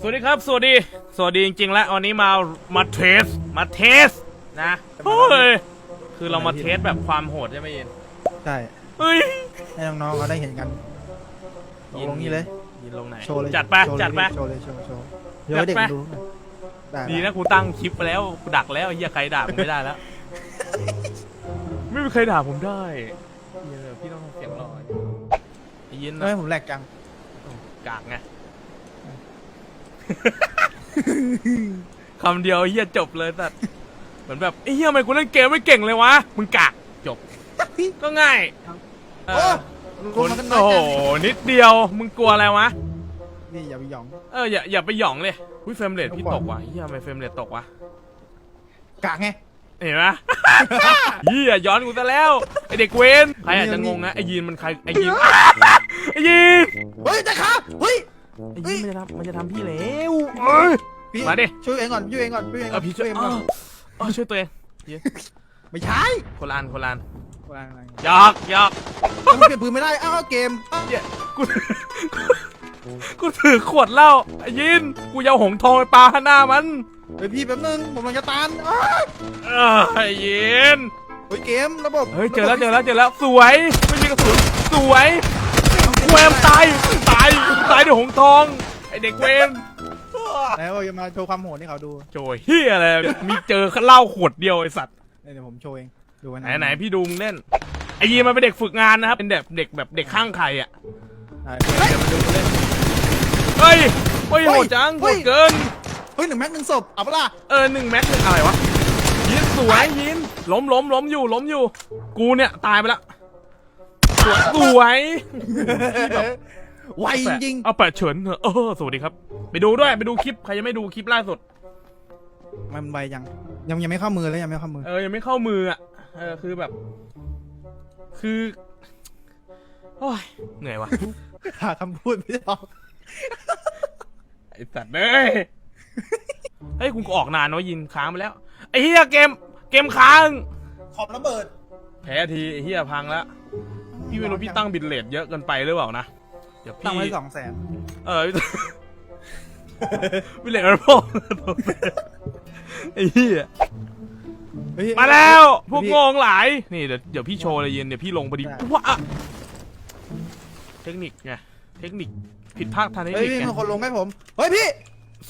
สวัสดีครับ สวัสดี สวัสดีจริงๆ แล้ววันนี้มามาเทส มาเทสนะเฮ้ยคือเรามาเทสแบบความโหดใช่ไหมยินใช่เฮ้ยให้น้องๆเขาได้เห็นกันลงลงนี่เลย ยินลงไหน โชว์เลยจัดไปโชว์เลยจัดไปโชว์เลยโชว์โชว์เดี๋ยวให้เด็กจัดไปดูได้ดีนะกูตั้งคลิปไปแล้วกูดักแล้วเฮียใครด่าผมไม่ได้แล้ว ไม่มีใครด่าผมได้เหี้ยพี่ต้องทำเสียงหล่อไอ้ยินเฮ้ยนะผมแหลกจังกากไง คำเดียวเฮียจบเลยสัตว์เหมือนแบบไอ้เฮียทำไมกูเล่นเกมไม่เก่งเลยวะ มึงกากจบ ก็ง่ายเอโอ้อคุคุณณมันก็น้อโอ้ยโหจังนิดเดียว มึงกลัวอะไรวะ นี่อย่าไปหยองเอออย่าอย่าไปหย่องเลยอุ้ยเฟรมเรทพี่ต้องตบอกกว่ะเฮียทำไมเฟรมเรทตกวะกากไง เห็นไหมเฮียย้อนกูซะแล้วไอเด็กเวนใครอาจจะงงนะไอยีนมันใครไอยีนไอยีนเฮ้ยแต่ครับเฮ้ยไอยีนมันจะทำมันจะทำพี่แล้วเอ้ย พี่มาดิ ช่วยเองก่อนช่วยเองก่อนช่วยเองเอก่ออนพี่ช่วยเองเอก่อนอเออช่วยตัวเองไม่ใช่คนละอันคนละอันวางอะไรหยอกหยอกมันเปลี่ยนปืนไม่ได้อ้าวเกมอ้าวเหี้ยกูกูถือขวดเหล้าไอ้ยินกูจะเอาหงทองไปปาข้างหน้ามัน เฮ้ยพี่แป๊บนึงผมกำลังจะตานอ้าวเออไอ้ยินเฮ้ยเกมระบบเฮ้ยเจอแล้วเจอแล้วเจอแล้วสวยไม่มีกระสุนสวยเวมตายตายตายด้วยหงทองไอเด็กเวนแล้วจะมาโชว์ความโหดให้เขาดูโจยเฮียอะไรมีเจอเหล้าขวดเดียวไอสัตว์เดี๋ยวผมโชว์เองดูว้ไหนไหนพี่ดูมึงเล่นไอยีนมันเป็นเด็กฝึกงานนะครับเป็นแบบเด็กแบบเด็กข้างใครอะได้เดี๋ยวมาดูเล่นเฮ้ยเฮ้ยโหดจังโหเฮ้ยดเกิน เฮ้ยหนึ่งแม็กหนึ่งศพเอาปะล่ะเออหนึ่งแม็กหนึ่งอะไรวะยินสวยยินล้มล้มล้มอยู่ล้มอยู่ กูเนี่ยตายไปแล้วสวยสวยไวจริงเอาแปะเฉินเถอะเออสวัสดีครับ ไปดูด้วยไปดูคลิปใครยังไม่ดูคลิปล่าสุดๆมันไวยังยังยังไม่เข้ามือเลยยังไม่เข้ามือเออยังไม่เข้ามืออะเออคือแบบ คือโอ้ยเหนื่อยวะหาคำพูดไม่ออกไอสัตว์เอ้ย เฮ้ยคุณก็ออกนานเนอะยินค้างไปแล้วไอ้เฮียเกมเกมค้าง ขอบระเบิด แพ้ทีไอ้เฮียพังแล้วพี่ไม่รู้พี่ตั้งบิตเลทเยอะเกินไปหรือเปล่านะเดี๋ยวตั้งพี่ไว้สองแสนเออบิตเลทมันพ่อไอ้เฮียมาแล้วพวกโงงหลายนี่เดี๋ยวเดี๋ยวพี่โชว์เลยยินเดี๋ยวพี่ลงพอดีว้าเทคนิคไงเทคนิคผิดพลาดทางเทคเฮ้ยนิคพี่ไงมีคนลงให้ผมเฮ้ยพี่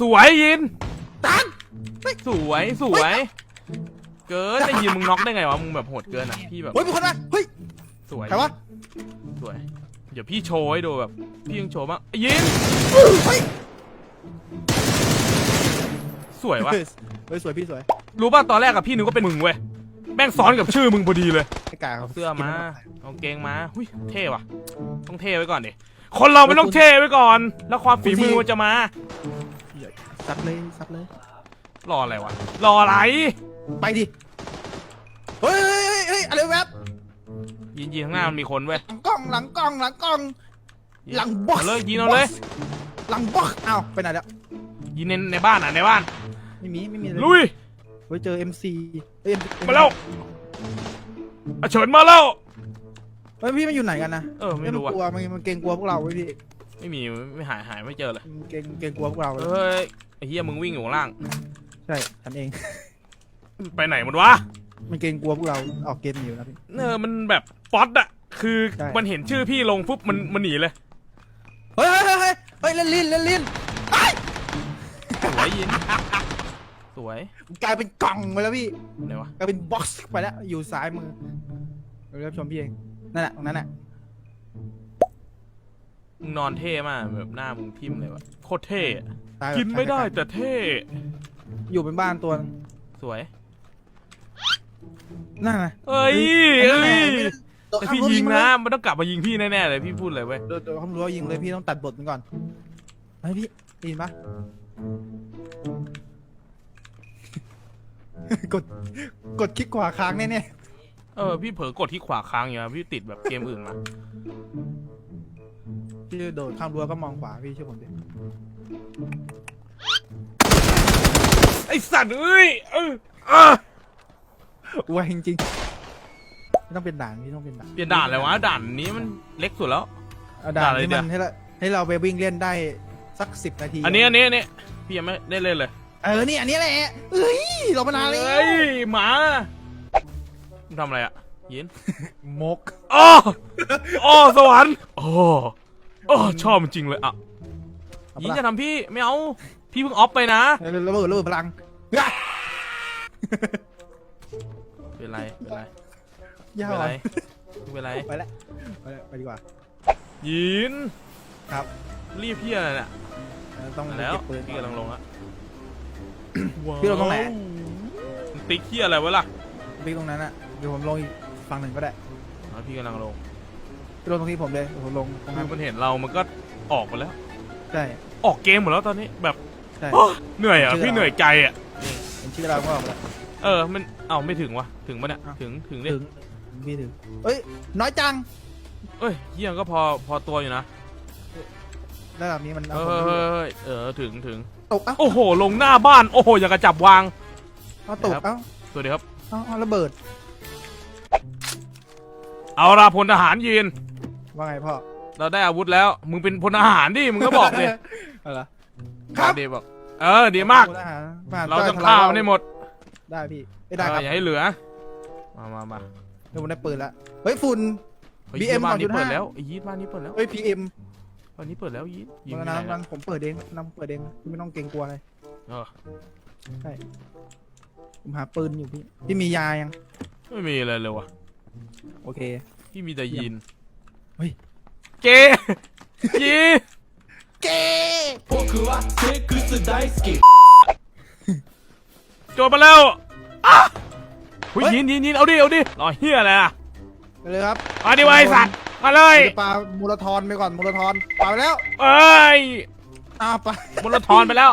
สวยยิน ตันสวยสวย เกินแต่ยินมึงน็อกได้ไงวะมึงแบบโหดเกินอะพี่แบบเฮ้ยมีคนมาเฮ้ยสวยใครวะสวย เดี๋ยวพี่โชว์ให้ดูแบบพี่ยังโชว์บ้างไอ้ยินเฮ้ยสวยวะเฮ้ยสวยพี่สวยรู้ป่ะตอนแรกกับพี่นึกว่าเป็นมึงเว้ยแม่งซ้อนกับชื่อมึงพอดีเลยไอ้กาเอาเสื้อมาเอาเกงมาหุยเท่ว่ะ ต้องเท่ไว้ก่อนดิคนเรามันต้องเท่ไว้ก่อน แล้วความฝีมือมันจะมา ซัดเลยซัดเลย รออะไรวะ รออะไร ไปดิ เฮ้ยเฮ้ยเฮ้ยเฮ้ยอะไรแวบยินยินข้างหน้ามันมีคนเว้ยหลังกล้องหลังกล้องหลังกล้อง หลังบ็อกซ์เอาเลยยินเอาเลย หลังบล็อกอ้าวไปไหนแล้ว ยินในในบ้านอะในบ้าน ไม่มีไม่มีเลยลุย เฮ้ยเจอ MC เฮ้ย MC มาแล้วอาเฉินมาแล้ว เฮ้ยพี่มันอยู่ไหนกันนะเออไม่รู้นว่ะกลัวมันมันเกรงกลัวพวกเราเว้ยพี่ ไม่มีไม่หายหายไม่เจอเลยมันเกรงเกรงกลัวพวกเราเลยเฮ้ยไอ้เฮียมึงวิ่งอยู่ข้างล่าง ใช่ฉันเอง ไปไหนหมดวะมันเกรงกลัวพวกเราออกเกมอยู่นะพี่เออมันแบบป๊อตอะคือใช่ มันเห็นชื่อพี่ลงปุ๊บมันมันหนีเลยเฮ้ยเฮ้ยเฮ้ยเฮ้ยเฮ้ยเล่นลิ้นเล่นลิ้นไอ้ยสวยยินสวยกลายเป็นกล่องไปแล้วพี่ไหนวะกลายเป็นบ็อกซ์ไปแล้วอยู่ซ้ายมือเดี๋ยวรับชมพี่เองนั่นแหละตรงนั้นแหละ มึงนอนเท่มากแบบหน้ามึงทิ่มเลยวะโคตรเท่อะตายแบบกินไม่ได้แต่เท่ อยู่เป็นบ้านตัวนึงสวย นั่นนะ เอ้ยเอ้ยโดดแต่ข้ามพี่รั้วยิงมานะเลยมันต้องกลับมายิงพี่แน่ๆเลยพี่พูดเลยเว้ย โดดโดดข้ามรั้วยิงเลยพี่ต้องตัดบทมันก่อนเฮ้ยพี่ได้ยินปะ กดกดคลิกขวาค้างแน่เออ พี่เผลอกดที่ขวาค้างอย่างเงี้ยพี่ติดแบบเกมอื่นมาๆ พี่โดดข้ามรั้วก็มองขวาพี่เชื่อผมดิไอสัตว์เอ้ยเอออะไวจริงๆไม่ต้องเป็นด่านพี่ต้องเป็นด่านเปลี่ยนด่านเลยวะด่านนี้มันเล็กสุดแล้วอเอาด่านด่านอะไรที่เนี่มัยนให้เราให้เราไปวิ่งเล่นได้สักสิบนาทีอันนี้อันนี้อันนี้พี่ยังไม่ได้เล่นเลยเออนี่อันนี้แหละเอ้ยเรามานานแล้วเฮ้ยหมามึงทำอะไรอะยินมกอ๋ออ๋อสวรรค์โอ้ โอ้ชอบมันจริงเลยอะเอายินปะจะล่ะทำพี่ไม่เอา พี่เพิ่งออฟไปนะ ระเบิดระเบิดพลังเฮ้ยเป็นไร เป็นไร ยาเป็นวไรเป็นไรไปแล้วไปแล้วไปดีกว่ายินครับ รีบพี่อะไรเนี่ยเออต้องมาไปแล้วเก็บปืนพี่กำลังลงละพี่ลงตรงไหนมึงติ๊กเฮียอะไรวะล่ะพี่ตรงนั้นอะเดี๋ยวผมลงอีกฝั่งหนึ่งก็ได้อ๋อพี่กำลังลงพี่ ลงตรงที่ผมเลยเดี๋ยวผมลงตรงคืนั้อนมันเห็นเรามันก็ออกไปแล้ว ใช่ออกเกมหมดแล้วตอนนี้แบบใช่ โอ้เหนื่อยอะชื่อ พี่อะไรเหนื่อยใจอะ เห็นชื่อเราก็ออกแล้ว เออ มัน เอ้าไม่ถึงวะ ถึงปะเนี่ยอ้าวถึง ถึงดิถึงพี่ถึงเอ้ยน้อยจังเอ้ยเฮียก็พอ พอตัวอยู่นะ ระดับนี้มันเอเอาอผมไม่อยู่เออเออ ถึง ถึง ตกเอ้าโอ้โห ลงหน้าบ้าน โอ้โห อย่างกระจับวาง เอาตกครับเอ้าสวัสดีครับ เอาเอาระเบิดเอาละพลทหารยีน ว่าไงพ่อเราได้อาวุธแล้ว มึงเป็นพลทหารดิ มึงก็บอกดิเอาเหรอครับดีบอก เออ ดีมากโอ้ทหารทหารเราต้องทะฆ่าเลมันให้หมดได้พี่ไม่เอได้คอรับอย่าให้เหลือ มามามาเดี๋ยวผมได้ปืนละเฮ้ยฝุ่น เฮ้ย BM บ้านนี้2.5เปิดแล้วไอ้ยีดบ้านนี้เปิดแล้วเฮ้ยพีเอ็มบ้านนี้เปิดแล้วยีดยิงมันที่ไหนนั้นนะนั้นผมเปิดเองนำเปิดเองพี่ไม่ต้องเกรงกลัวเลยเออผมหาปืนอยู่พี่พี่มียายังไม่มีอะไรเลยวะโอเค พี่มีแต่ยีน เฮ้ย เกยี เก 僕はセックス大好き โจรมาแล้วอ่ะหุยยินยินยินเอาดิ เอาดิรอเฮียอะไรอ่ะ ไปเลยครับ มาดิวะไอ้สัตว์ มาเลย เดี๋ยวปลามูลทอนไปก่อนมูลทอนปาไปแล้ว เอ้ย อ้าวปลา บนรถทอนไปแล้ว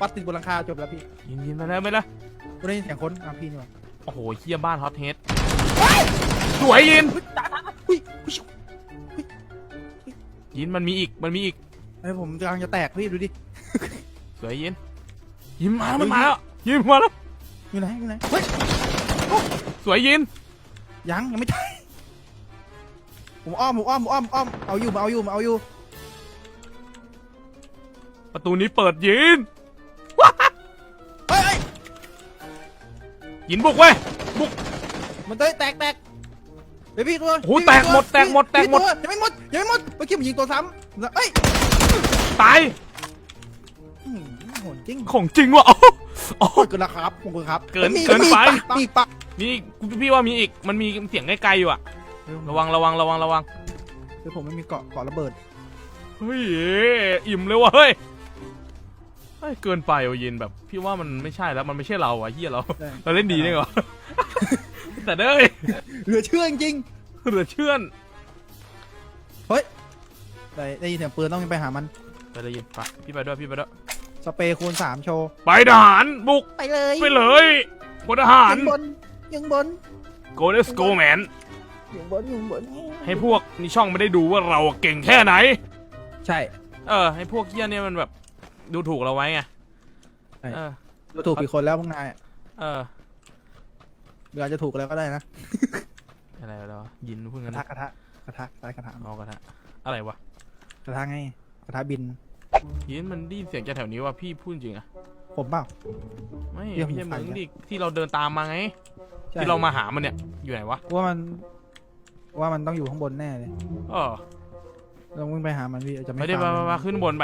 ปัดติดบนหลังคาจบแล้วพี่ ยินยินมาแล้วไปแล้ว กูได้ยินเสียงคนอ้าวพี่นี่หว่า โอ้โหเฮียบ้านฮอตเฮดสวยยิน เฮ้ยตาตาเฮ้ยเฮ้ ยยินมันมีอีกมันมีอีกเฮ้ยผมกำลังจะแตกพี่ดูดิสวยยินยินมาแล้วมันมาแล้วยินมาแล้วอยู่ไหนอยู่ไหนเฮ้ยสวยยินยังยังไม่ตายผมอ้อมผมอ้อมผมอ้อมอ้อมเอาอยู่มาเอาอยู่มาเอาอยู่ประตูนี้เปิดยินเฮ้ยเฮ้ยยินบุกเว้ยมันเต้ยแตกแตกเดี๋ยวพี่ตัวโอ้โหพี่แตกหมดพี่แตกหมดแตกหมด พี่ตัวยังไม่หมดยังไม่หมดเมื่อกี้ผมยิงตัวซ้ำเอ้ยตาย อื้อหือโหดจริงของจริงว่ะโอ้โหโอ้โหโหดเกินแล้วครับผมเกินครับเกินมีเกินมีไปปะมีปะมีอีกกูพี่ว่ามีอีก มันมีเสียงไกลๆอยู่อะระวังระวังระวังระวัง คือผมไม่มีเกาะเกาะระเบิดเฮ้ยอิ่มเลยว่ะเฮ้ยเฮ้ย เกินไปว่ะยินแบบ พี่ว่ามันไม่ใช่แล้วมันไม่ใช่เราอะเฮียเรา เราเล่นดีนี่เหรอ แต่เด้ยเหลือเชื่อจริงเหลือเชื่อนๆเฮ้ยได้ได้ยินเสียงปืนต้องไปหามัน ไปเลยยินไปพี่ไปด้วยพี่ไปด้วยสเปรย์คูณสามโชว์ ไปทหารบุกไปเลยไปเลยพลทหาร ยังบนยังบนโกเลสโกแมนยังบนยังบนให้พวกนี่ช่องไม่ได้ดูว่าเราเก่งแค่ไหน ใช่ เออให้พวกเฮียเนี่ยมันแบบ ดูถูกเราไว้ไงใช่ เออ เราถูกกี่คนแล้วพวกนายเออห รืออาจจะถูกแล้วก็ได้นะอะไรแล้วะยินเพิ่งกกันระนะทะกระทะกระทะใต้กระทะเอากระทะอะไรวะกระทะไงกระทะบิน ยินมันได้ยินเสียงจากแถวนี้ว่าพี่พูดจริงอะผมเปล่า ไม่เรียกไม่ใช่ผมฟัมึงงนะ ดิที่เราเดินตามมาไง ใช่ที่เรามาหามันเนี่ยอยู่ไหนวะว่ามัน ว่ามันต้องอยู่ข้างบนแน่เลยเออเราวิ่งไปหามันพี่อาจจะไม่ไม่ได้ตมามามานขึ้นบนไป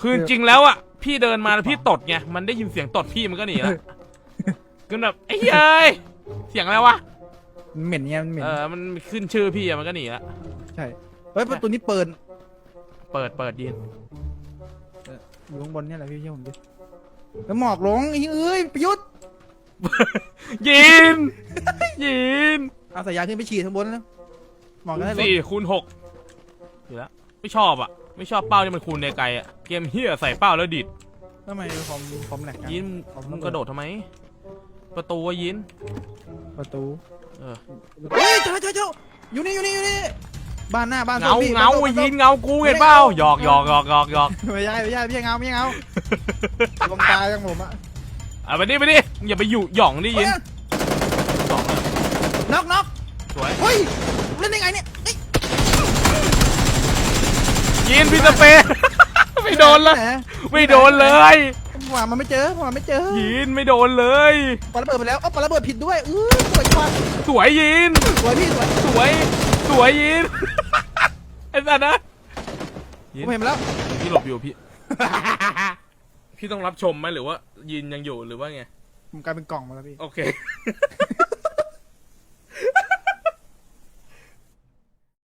คือจริงๆแล้วอะพี่เดินมาแล้วพี่ตดไงมันได้ยินเสียงตดพี่มันก็หนีแล้วก็แบบไอ้เฮ้ยเสียงอะไรวะ มันเหม็นเนี่ยมันเหม็นเออ มันขึ้นชื่อพี่อะมันก็หนีละ ใช่เฮ้ยประตูนี้เปิดเปิด เปิดยินอยู่ข้างบนเนี่ยแหละพี่เชื่อผมดิแล้วหมอกลงไอ้เอ้ยประยุทธ์ยินยินเอาสายยางขึ้นไปฉีดข้างบนแล้วหมอกคูก็ณได้รถสี่คูณหกอยู่แล้วไม่ชอบอะไม่ชอบเป้าที่มันคูณในไกลอะเกมเฮียใส่เป้าแล้วดิดทำไมคอมคอมแหลกจัง ยินคอมมึระงเบิกระโดดทำไม ประตูอะยิน ประตูเออ เฮ้ยเจ้าเจ้าเจ้าอยู่นี่อยู่นี่อยู่นี่บ้านหน้าบ้านเงาส้มพี่เงาบ้นส้มยินเงากูเห็นเปล่าหยอกหยอกหยอกหยอกหยอกไม่ใช่ไม่ใช่ไม่ใช่เงาไม่ใช่เงาลมตายยังผมอะเอาไปดิไปดิอย่าไปอยู่หย่องดิยินเฮ้ยหย่องอะน็อกน็อกสวย เฮ้ยเล่นได้ไงเนี่ยเฮ้ยยินพี่สเปรย์ไม่โดนเลย ไหไม่โดนเลย ผมหามันไม่เจอผมหาไม่เจอยินไม่โดนเลย ปาระเบิดไปแล้วเอ้าปาระเบิดผิดด้วยอื้อสวยกว่าสวยยินสวยพี่สวยสวย สวยยินไอ้สัตว์นะผยินมเห็นมาแล้วพี่หลบอยู่พี่ พี่ต้องรับชมไหมหรือว่ายินยังอยู่หรือว่าไงผมกลายเป็นกล่องมาแล้วพี่ โอเค